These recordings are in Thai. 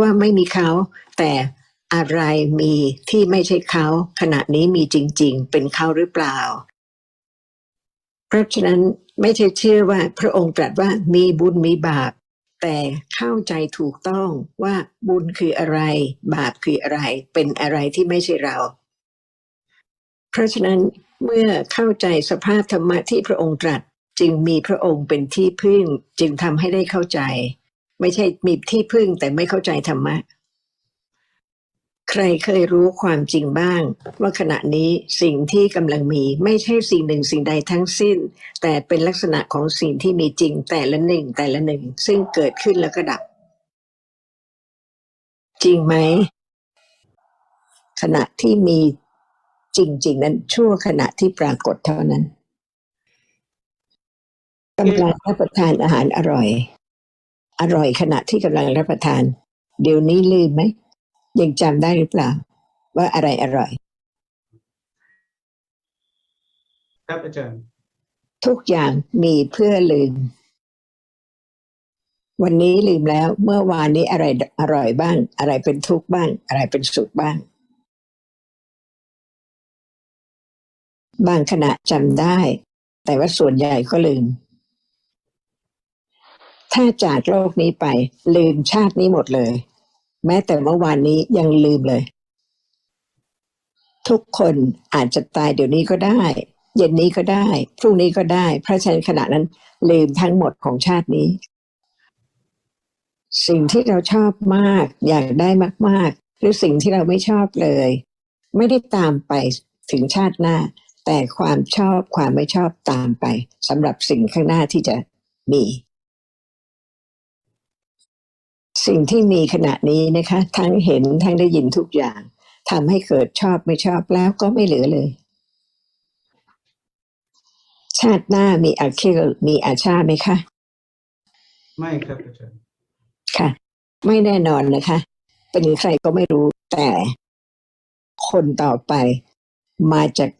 ว่าไม่มีเขา แต่อะไรมีที่ไม่ใช่เขา ขณะนี้มีจริง ๆ เป็นเขาหรือเปล่า เพราะฉะนั้นไม่ใช่เชื่อว่าพระองค์ตรัสว่ามีบุญมีบาป แต่เข้าใจถูกต้องว่าบุญคืออะไร บาปคืออะไร เป็นอะไรที่ไม่ใช่เรา เพราะฉะนั้นเมื่อเข้าใจสภาพธรรมะที่พระองค์ตรัสจึงมีพระองค์เป็นที่พึ่งจึงทำให้ได้เข้าใจ ไม่ใช่มีที่พึ่งแต่ไม่เข้าใจธรรมะ ใครเคยรู้ความจริงบ้าง ว่าขณะนี้สิ่งที่กำลังมี ไม่ใช่สิ่งหนึ่งสิ่งใดทั้งสิ้น แต่เป็นลักษณะของสิ่งที่มีจริงแต่ละหนึ่งแต่ละหนึ่ง ซึ่งเกิดขึ้นแล้วก็ดับ จริงไหมขณะที่มีจริง ๆ นั้นชั่วขณะที่ปรากฏเท่านั้นกำลังรับประทานอาหารอร่อย อร่อยขณะที่กำลังรับประทาน เดี๋ยวนี้ลืมไหม ยังจำได้หรือเปล่า ว่าอะไรอร่อย ครับอาจารย์ ทุกอย่างมีเพื่อลืม วันนี้ลืมแล้ว เมื่อวานนี้อะไรอร่อยบ้าง อะไรเป็นทุกข์บ้าง อะไรเป็นสุขบ้าง บางขณะจำได้ แต่ว่าส่วนใหญ่ก็ลืม ถ้าจากโลกนี้ไป ลืมชาตินี้หมดเลย แม้แต่เมื่อวานนี้ยังลืมเลย ทุกคนอาจจะตายเดี๋ยวนี้ก็ได้ เย็นนี้ก็ได้ พรุ่งนี้ก็ได้ เพราะฉะนั้นขณะนั้น ลืมทั้งหมดของชาตินี้ สิ่งที่เราชอบมาก อยากได้มาก ๆ หรือสิ่งที่เราไม่ชอบเลย ไม่ได้ตามไปถึงชาติหน้า แต่ความชอบความไม่ชอบตามไปสำหรับสิ่งข้างหน้าที่จะมี สิ่งที่มีขณะนี้นะคะ ทั้งเห็นทั้งได้ยินทุกอย่างทำให้เกิดชอบไม่ชอบแล้วก็ไม่เหลือเลย ชาติหน้ามีอาคิลมีอาชาไหมคะ ไม่ครับอาจารย์ค่ะ ไม่แน่นอนนะคะ เป็นใครก็ไม่รู้แต่คนต่อไปมาจาก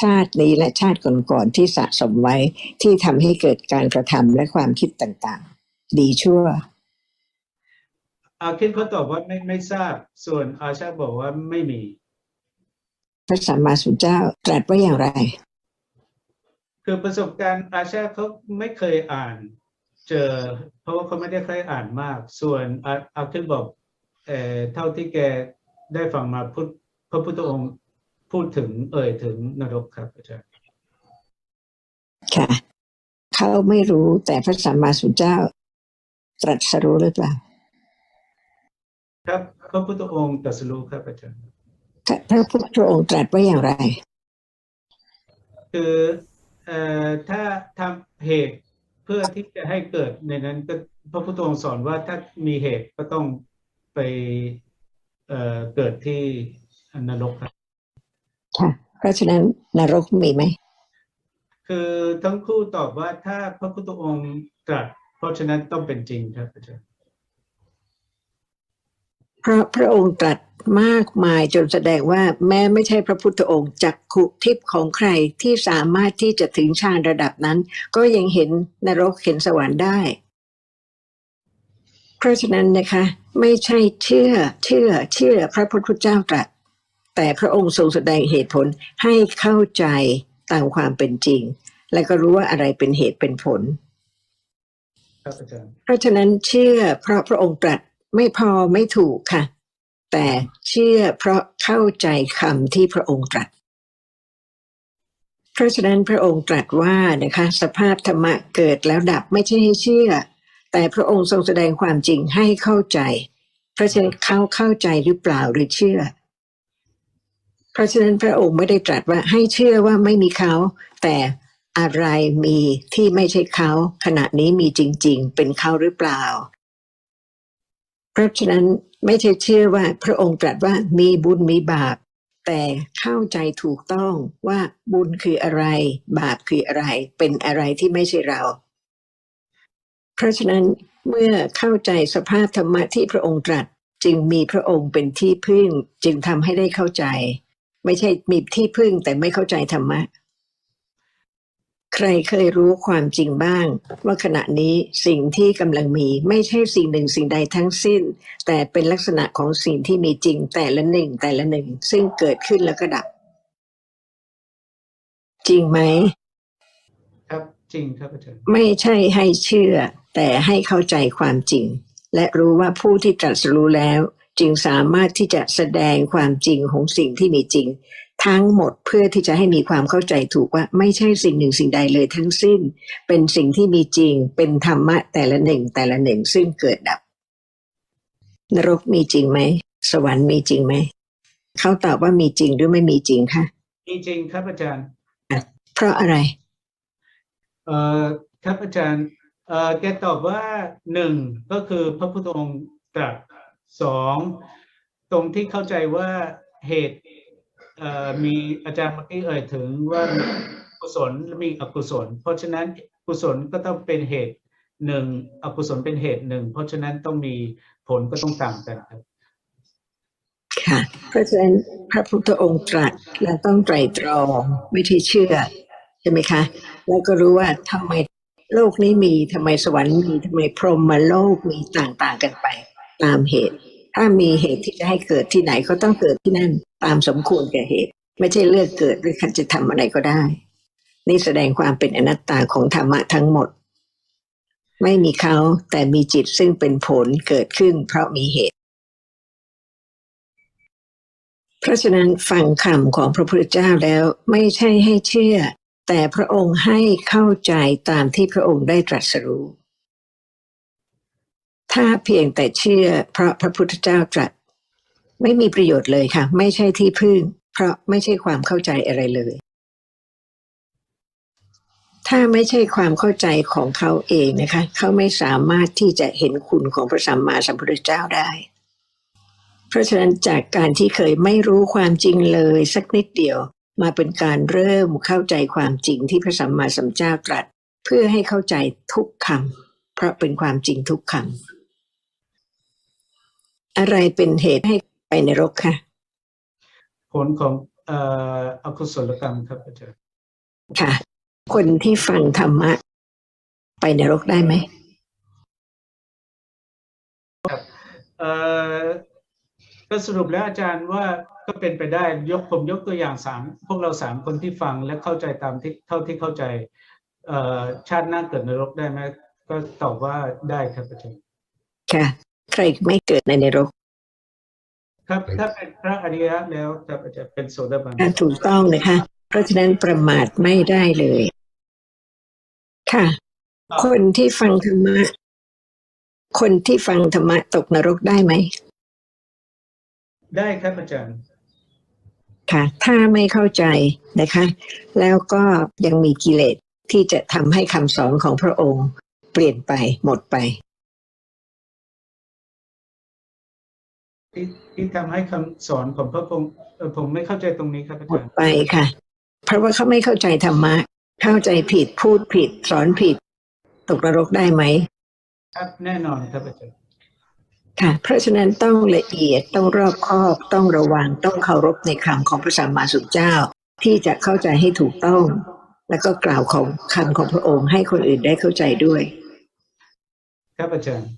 ชาตินี้และชาติก่อนๆที่สะสมไว้ที่ทำให้เกิดการกระทำและความคิดต่างๆ ดีชั่ว อาคินเขาตอบว่าไม่ไม่ทราบ ส่วนอาชาบอกว่าไม่มี พระสัมมาสัมพุทธเจ้าตรัสว่าอย่างไร คือประสบการณ์อาชาเขาไม่เคยอ่าน เจอ เพราะว่าเขาไม่ได้เคยอ่านมาก ส่วนอาอาคินบอกเอ่อเท่าที่แกได้ฟังมาพุทธพระพุทธองค์พูดถึงเอ่ยถึงนรกครับอาจารย์ค่ะ เขาไม่รู้แต่พระสัมมาสัมพุทธเจ้า ตรัสรู้หรือเปล่า ครับพระพุทธองค์ตรัสรู้ครับอาจารย์พระพุทธองค์ตรัสว่าอย่างไร คือเอ่อถ้าทำเหตุเพื่อที่จะให้เกิดในนั้นก็พระพุทธองค์สอนว่าถ้ามีเหตุก็ต้องไปเอ่อเกิดที่นรกครับค่ะเพราะฉะนั้นนรกมีไหม คือทั้งคู่ตอบว่าถ้าพระพุทธองค์ตรัสเพราะฉะนั้นต้องเป็นจริงครับอาจารย์ เพราะพระองค์ตรัสมากมายจนแสดงว่าแม้ไม่ใช่พระพุทธองค์จักขุทิพย์ของใครที่สามารถที่จะถึงฌานระดับนั้น ก็ยังเห็นนรกเห็นสวรรค์ได้ เพราะฉะนั้นนะคะ ไม่ใช่เชื่อเชื่อเชื่อพระพุทธเจ้าตรัส แต่พระองค์ทรงแสดงเหตุผลให้เข้าใจตามความเป็นจริง และก็รู้ว่าอะไรเป็นเหตุเป็นผลครับอาจารย์เพราะฉะนั้นเชื่อเพราะพระองค์ตรัส ไม่พอไม่ถูกค่ะ แต่เชื่อเพราะเข้าใจคำที่พระองค์ตรัสเพราะฉะนั้นพระองค์ตรัสว่านะคะ สภาพธรรมะเกิดแล้วดับไม่ใช่ให้เชื่อ แต่พระองค์ทรงแสดงความจริงให้เข้าใจ เพราะฉะนั้นเขาเข้าใจหรือเปล่าหรือเชื่อ เพราะฉะนั้นพระองค์ไม่ได้ตรัสว่าให้เชื่อว่าไม่มีเขา แต่อะไรมีที่ไม่ใช่เขา ขณะนี้มีจริง ๆ เป็นเขาหรือเปล่า ราะฉะนั้นไม่ใช่เชื่อว่าพระองค์ตรัสว่ามีบุญมีบาป แต่เข้าใจถูกต้องว่าบุญคืออะไร บาปคืออะไร เป็นอะไรที่ไม่ใช่เรา เพราะฉะนั้นเมื่อเข้าใจสภาพธรรมะที่พระองค์ตรัสจึงมีพระองค์เป็นที่พึ่งจึงทำให้ได้เข้าใจ ไม่ใช่มีที่พึ่งแต่ไม่เข้าใจธรรมะ ใครเคยรู้ความจริงบ้าง ว่าขณะนี้สิ่งที่กำลังมีไม่ใช่สิ่งหนึ่งสิ่งใดทั้งสิ้น แต่เป็นลักษณะของสิ่งที่มีจริงแต่ละหนึ่งแต่ละหนึ่ง ซึ่งเกิดขึ้นแล้วก็ดับ จริงไหม ครับจริงครับอาจารย์ไม่ใช่ให้เชื่อ แต่ให้เข้าใจความจริง และรู้ว่าผู้ที่ตรัสรู้แล้ว จึงสามารถที่จะแสดงความจริงของสิ่งที่มีจริง ทั้งหมดเพื่อที่จะให้มีความเข้าใจถูกว่าไม่ใช่สิ่งหนึ่งสิ่งใดเลยทั้งสิ้น เป็นสิ่งที่มีจริง เป็นธรรมะแต่ละหนึ่งแต่ละหนึ่งซึ่งเกิดดับ นรกมีจริงไหม สวรรค์มีจริงไหม เขาตอบว่ามีจริงหรือไม่มีจริงคะมีจริงครับอาจารย์ เพราะอะไร เอ่อครับอาจารย์เอ่อแกตอบว่าหนึ่งก็คือพระพุทธองค์ตรัสสองตรงที่เข้าใจว่าเหตุเอ่อ มีอาจารย์เมื่อกี้เอ่ยถึงว่ากุศลและมีอกุศล เพราะฉะนั้นกุศลก็ต้องเป็นเหตุหนึ่งอกุศลเป็นเหตุหนึ่ง เพราะฉะนั้นต้องมีผลก็ต้องต่างกันครับค่ะเพราะฉะนั้นพระพุทธองค์ตรัสและต้องไตรตรองไม่ที่เชื่อใช่ไหมคะ แล้วก็รู้ว่าทำไมโลกนี้มีทำไมสวรรค์มีทำไมพรหมโลกมีต่างๆกันไปตามเหตุ ถ้ามีเหตุที่จะให้เกิดที่ไหนก็ต้องเกิดที่นั่น ตามสมควรแก่เหตุ ไม่ใช่เลือกเกิดหรือคันจะทำอะไรก็ได้ นี่แสดงความเป็นอนัตตาของธรรมะทั้งหมด ไม่มีเขาแต่มีจิตซึ่งเป็นผลเกิดขึ้น เพราะมีเหตุ เพราะฉะนั้นฟังคำของพระพุทธเจ้าแล้วไม่ใช่ให้เชื่อ แต่พระองค์ให้เข้าใจตามที่พระองค์ได้ตรัสรู้ ถ้าเพียงแต่เชื่อเพราะพระพุทธเจ้าตรัสไม่มีประโยชน์เลยค่ะ ไม่ใช่ที่พึ่ง เพราะไม่ใช่ความเข้าใจอะไรเลย ถ้าไม่ใช่ความเข้าใจของเขาเองนะคะ เขาไม่สามารถที่จะเห็นคุณของพระสัมมาสัมพุทธเจ้าได้ เพราะฉะนั้นจากการที่เคยไม่รู้ความจริงเลยสักนิดเดียว มาเป็นการเริ่มเข้าใจความจริงที่พระสัมมาสัมพุทธเจ้าตรัส เพื่อให้เข้าใจทุกคำเพราะเป็นความจริงทุกคำ อะไรเป็นเหตุให้ไปในรกคะผลของเอ่ออกุศลกรรมครับอาจารย์ค่ะ คนที่ฟังธรรมะ ไปในรกได้ไหมเอ่อก็สรุปแล้วอาจารย์ว่าก็เป็นไปได้ยกผมยกตัวอย่างสามพวกเราสามคนที่ฟังและเข้าใจตามที่เท่าที่เข้าใจเอ่อชาติหน้าเกิดนรกได้ไหมก็ตอบว่าได้ครับอาจารย์ค่ะ ใครไม่เกิดในนรก ครับถ้าเป็นพระอริยะแล้วครับอาจารย์เป็นโสดาบันอะถูกต้องนะคะเพราะฉะนั้นประมาทไม่ได้เลย ค่ะ คนที่ฟังธรรมะ คนที่ฟังธรรมะตกนรกได้ไหม ได้ครับอาจารย์ค่ะ ถ้าไม่เข้าใจนะคะ แล้วก็ยังมีกิเลสที่จะทำให้คำสอนของพระองค์ เปลี่ยนไปหมดไป ที่ที่ทำให้คำสอนของพระองค์เอ่อผมไม่เข้าใจตรงนี้ครับอาหมจาดรย์ ไปค่ะ เพราะว่าเขาไม่เข้าใจธรรมะ เข้าใจผิดพูดผิด สอนผิด ตกนรกได้ไหมครับแน่นอนครับอาจารย์ค่ะเพราะฉะนั้นต้องละเอียดต้องรอบคอบต้องระวังต้องเคารพในคำของพระสัมมาสัมพุทธเจ้า ที่จะเข้าใจให้ถูกต้อง แล้วก็กล่าวของคำของพระองค์ให้คนอื่นได้เข้าใจด้วย ครับอาจารย์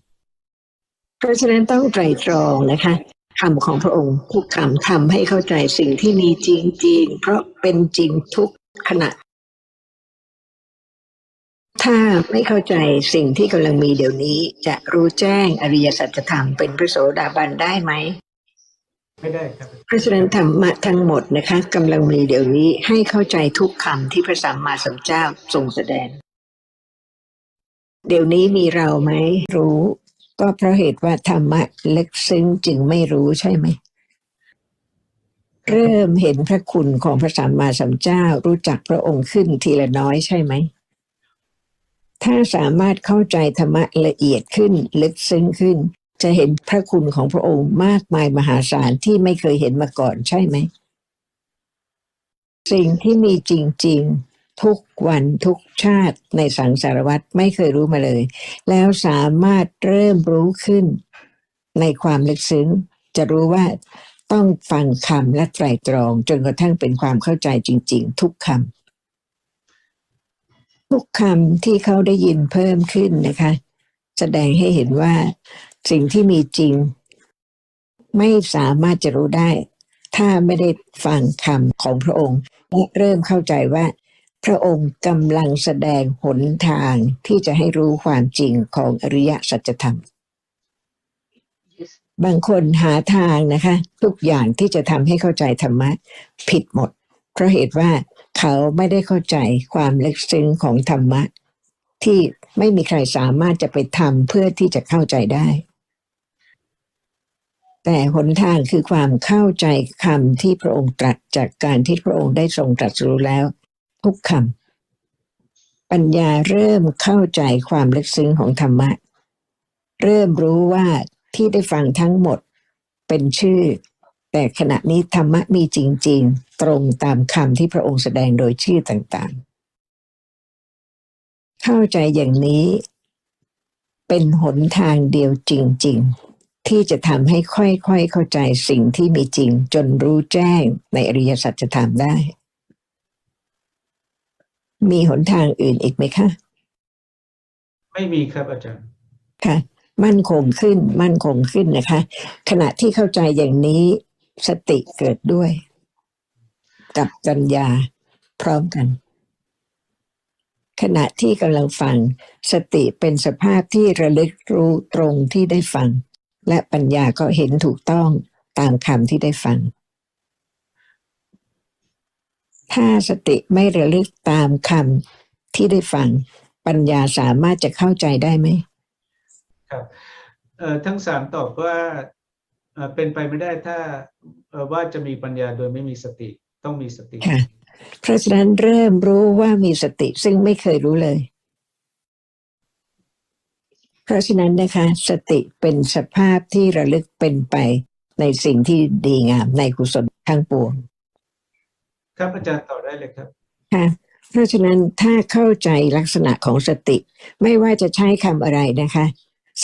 เพราะฉะนั้นต้องไตรตรองนะคะคำของพระองค์ทุกคำทำให้เข้าใจสิ่งที่มีจริงๆเพราะเป็นจริงทุกขณะ ถ้าไม่เข้าใจสิ่งที่กำลังมีเดี๋ยวนี้จะรู้แจ้งอริยสัจธรรมเป็นพระโสดาบันได้ไหมไม่ได้ครับเพราะฉะนั้นธรรมะทั้งหมดนะคะกำลังมีเดี๋ยวนี้ให้เข้าใจทุกคำที่พระสัมมาสัมพุทธเจ้าทรงแสดง เดี๋ยวนี้มีเราไหมรู้ ก็เพราะเหตุว่าธรรมะลึกซึ้งจึงไม่รู้ใช่ไหม เริ่มเห็นพระคุณของพระสัมมาสัมพุทธเจ้ารู้จักพระองค์ขึ้นทีละน้อยใช่ไหม ถ้าสามารถเข้าใจธรรมะละเอียดขึ้นลึกซึ้งขึ้น จะเห็นพระคุณของพระองค์มากมายมหาศาลที่ไม่เคยเห็นมาก่อนใช่ไหม สิ่งที่มีจริง ๆ ทุกวันทุกชาติในสังสารวัตรไม่เคยรู้มาเลย แล้วสามารถเริ่มรู้ขึ้น ในความลึกซึ้ง จะรู้ว่าต้องฟังคำและไตรตรอง จนกระทั่งเป็นความเข้าใจจริง ๆ ทุกคำทุกคำที่เขาได้ยินเพิ่มขึ้นนะคะ แสดงให้เห็นว่าสิ่งที่มีจริง ไม่สามารถจะรู้ได้ ถ้าไม่ได้ฟังคำของพระองค์และเริ่มเข้าใจว่า พระองค์กำลังแสดงหนทางที่จะให้รู้ความจริงของอริยสัจธรรม บางคนหาทางนะคะ ทุกอย่างที่จะทำให้เข้าใจธรรมะผิดหมด เพราะเหตุว่าเขาไม่ได้เข้าใจความลึกซึ้งของธรรมะ ที่ไม่มีใครสามารถจะไปทำเพื่อที่จะเข้าใจได้ แต่หนทางคือความเข้าใจคำที่พระองค์ตรัสจากการที่พระองค์ได้ทรงตรัสรู้แล้ว ทุกคำปัญญาเริ่มเข้าใจความลึกซึ้งของธรรมะ เริ่มรู้ว่าที่ได้ฟังทั้งหมดเป็นชื่อ แต่ขณะนี้ธรรมะมีจริง ๆ ตรงตามคำที่พระองค์แสดงโดยชื่อต่างๆ เข้าใจอย่างนี้เป็นหนทางเดียวจริง ๆ ที่จะทำให้ค่อยๆเข้าใจสิ่งที่มีจริงจนรู้แจ้งในอริยสัจธรรมได้ มีหนทางอื่นอีกไหมคะ ไม่มีครับอาจารย์ ค่ะ มั่นคงขึ้น มั่นคงขึ้นนะคะ ขณะที่เข้าใจอย่างนี้สติเกิดด้วย กับปัญญาพร้อมกัน ขณะที่กำลังฟัง สติเป็นสภาพที่ระลึกรู้ตรงที่ได้ฟัง และปัญญาก็เห็นถูกต้องตามคำที่ได้ฟัง ถ้าสติไม่ระลึกตามคำที่ได้ฟัง ปัญญาสามารถจะเข้าใจได้ไหมครับเอ่อทั้งสามตอบว่าเอ่อเป็นไปไม่ได้ถ้าเอ่อว่าจะมีปัญญาโดยไม่มีสติต้องมีสติค่ะเพราะฉะนั้นเริ่มรู้ว่ามีสติซึ่งไม่เคยรู้เลย เพราะฉะนั้นนะคะ สติเป็นสภาพที่ระลึกเป็นไปในสิ่งที่ดีงามในกุศลทั้งปวง ครับอาจารย์ต่อได้เลยครับค่ะเพราะฉะนั้นถ้าเข้าใจลักษณะของสติ ไม่ว่าจะใช้คำอะไรนะคะ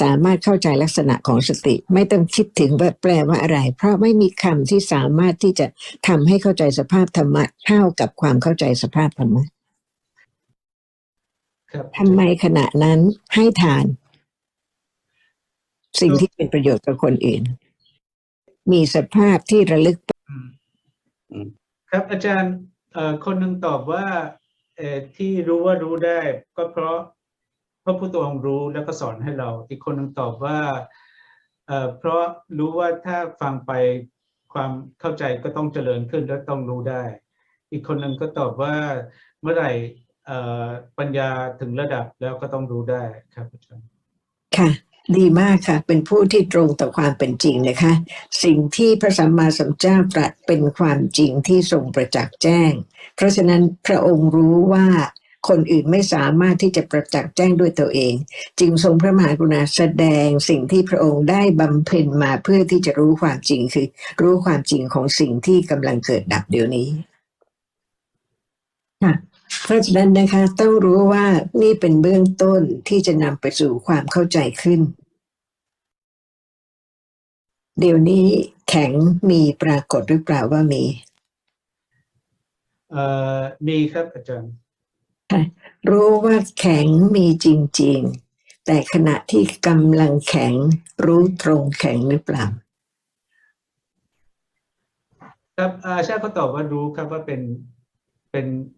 สามารถเข้าใจลักษณะของสติ ไม่ต้องคิดถึงว่าแปลว่าอะไร เพราะไม่มีคำที่สามารถที่จะทำให้เข้าใจสภาพธรรมะเท่ากับความเข้าใจสภาพธรรมะครับทำไมขณะนั้นให้ทาน สิ่งที่เป็นประโยชน์กับคนอื่น มีสภาพที่ระลึกอืม ครับอาจารย์คนหนึ่งตอบว่าที่รู้ว่ารู้ได้ ก็เพราะพระพุทธองค์รู้แล้วก็สอนให้เรา อีกคนหนึ่งตอบว่าเพราะรู้ว่าถ้าฟังไปความเข้าใจก็ต้องเจริญขึ้นและต้องรู้ได้ อีกคนหนึ่งก็ตอบว่าเมื่อไหร่ปัญญาถึงระดับแล้วก็ต้องรู้ได้ครับอาจารย์ค่ะ ดีมากค่ะ เป็นผู้ที่ตรงต่อความเป็นจริงนะคะ สิ่งที่พระสัมมาสัมพุทธเจ้าตรัสเป็นความจริงที่ทรงประจักษ์แจ้ง เพราะฉะนั้นพระองค์รู้ว่าคนอื่นไม่สามารถที่จะประจักษ์แจ้งด้วยตัวเอง จึงทรงพระมหากรุณาแสดงสิ่งที่พระองค์ได้บำเพ็ญมาเพื่อที่จะรู้ความจริงคือ รู้ความจริงของสิ่งที่กำลังเกิดดับเดี๋ยวนี้ค่ะ เพราะฉะนั้นนะคะต้องรู้ว่านี่เป็นเบื้องต้นที่จะนำไปสู่ความเข้าใจขึ้น เดี๋ยวนี้แข็งมีปรากฏหรือเปล่าว่ามีเอ่อมีครับอาจารย์รู้ว่าแข็งมีจริง ๆ แต่ขณะที่กำลังแข็งรู้ตรงแข็งหรือเปล่าครับอาชาก็ตอบว่ารู้ครับว่าเป็นเป็นเอ่อ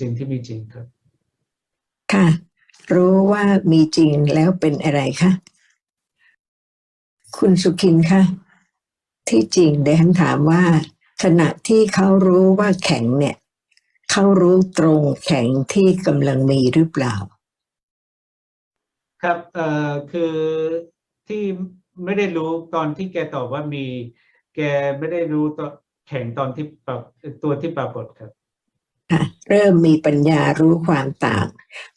สิ่งที่มีจริงครับ ค่ะ รู้ว่ามีจริงแล้วเป็นอะไรคะคุณสุขินคะที่จริงเดนถามว่า ขณะที่เขารู้ว่าแข็งเนี่ย เขารู้ตรงแข็งที่กำลังมีหรือเปล่า ครับเอ่อคือที่ไม่ได้รู้ตอนที่แกตอบว่ามี แกไม่ได้รู้ตอนแข่งตอนที่ปรับตัวที่ปรากฏครับ ค่ะเริ่มมีปัญญารู้ความต่าง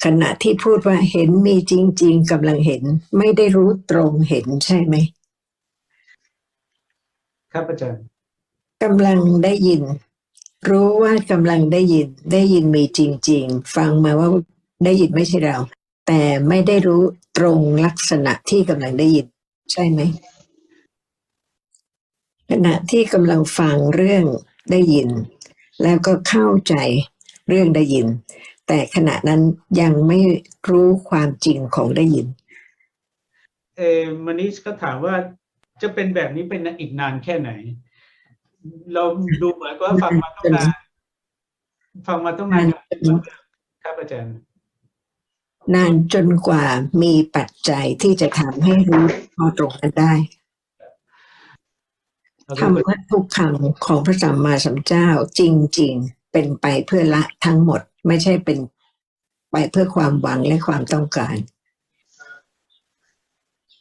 ขณะที่พูดว่าเห็นมีจริง ๆกำลังเห็น ไม่ได้รู้ตรงเห็นใช่ไหมครับอาจารย์กำลังได้ยิน รู้ว่ากำลังได้ยิน ได้ยินมีจริง ๆ ฟังมาว่าได้ยินไม่ใช่เรา แต่ไม่ได้รู้ตรงลักษณะที่กำลังได้ยิน ใช่ไหมขณะที่กำลังฟังเรื่องได้ยิน แล้วก็เข้าใจเรื่องได้ยิน แต่ขณะนั้นยังไม่รู้ความจริงของได้ยิน เออมานิชก็ถามว่าจะเป็นแบบนี้เป็นอีกนานแค่ไหน เราดูเหมือนกับว่าฟังมาต้องนานฟังมาต้องนานครับอาจารย์นานจนกว่ามีปัจจัยที่จะทำให้รู้พอตรงกันได้ ธรรมะทุกคำของพระสัมมาสัมพุทธเจ้าจริง ๆ เป็นไปเพื่อละทั้งหมดไม่ใช่เป็นไปเพื่อความหวังและความต้องการ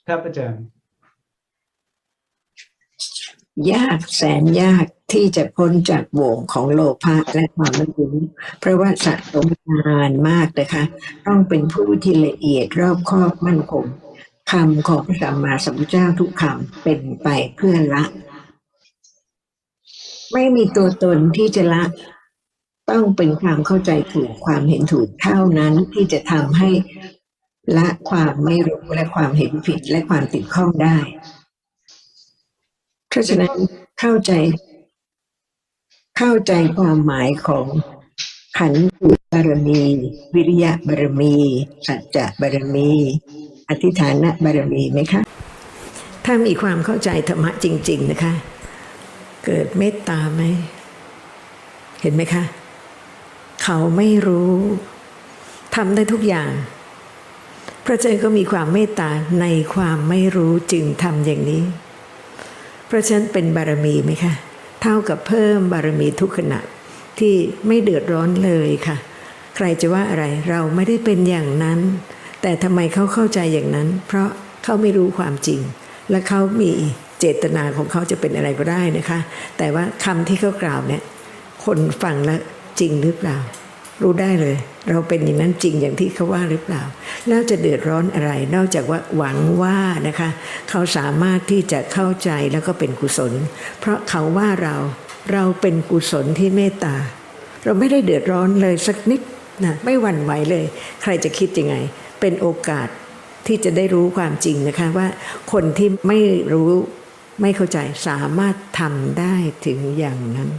ครับอาจารย์ยากแสนยากที่จะพ้นจากโหว่งของโลภะและความไม่รู้เพราะว่าสะสมนานมากนะคะ ต้องเป็นผู้ที่ละเอียดรอบคอบมั่นคงคำของพระสัมมาสัมพุทธเจ้าทุกคำเป็นไปเพื่อละ ไม่มีตัวตนที่จะละ ต้องเป็นความเข้าใจถูกความเห็นถูกเท่านั้นที่จะทำให้ละความไม่รู้และความเห็นผิดและความติดข้องได้ เพราะฉะนั้นเข้าใจ เข้าใจความหมายของขันติบารมี วิริยะบารมี สัจจะบารมี อธิฐานบารมีไหมคะ ถ้ามีความเข้าใจธรรมะจริง ๆ นะคะ เกิดเมตตาไหม เห็นไหมคะ เขาไม่รู้ทำได้ทุกอย่าง พระเจ้าก็มีความเมตตาในความไม่รู้จึงทำอย่างนี้ เพราะฉะนั้นเป็นบารมีไหมคะ เท่ากับเพิ่มบารมีทุกขณะที่ไม่เดือดร้อนเลยค่ะ ใครจะว่าอะไรเราไม่ได้เป็นอย่างนั้น แต่ทำไมเขาเข้าใจอย่างนั้น เพราะเขาไม่รู้ความจริง และเขามี เจตนาของเขาจะเป็นอะไรก็ได้นะคะ แต่ว่าคำที่เขากล่าวเนี่ยคนฟังแล้วจริงหรือเปล่า รู้ได้เลย เราเป็นอย่างนั้นจริงอย่างที่เขาว่าหรือเปล่า แล้วจะเดือดร้อนอะไร นอกจากว่าหวังว่านะคะ เขาสามารถที่จะเข้าใจแล้วก็เป็นกุศล เพราะเขาว่าเราเราเป็นกุศลที่เมตตา เราไม่ได้เดือดร้อนเลยสักนิดนะไม่หวั่นไหวเลย ใครจะคิดยังไง เป็นโอกาสที่จะได้รู้ความจริงนะคะว่าคนที่ไม่รู้ ไม่เข้าใจสามารถทำได้ถึงอย่างนั้น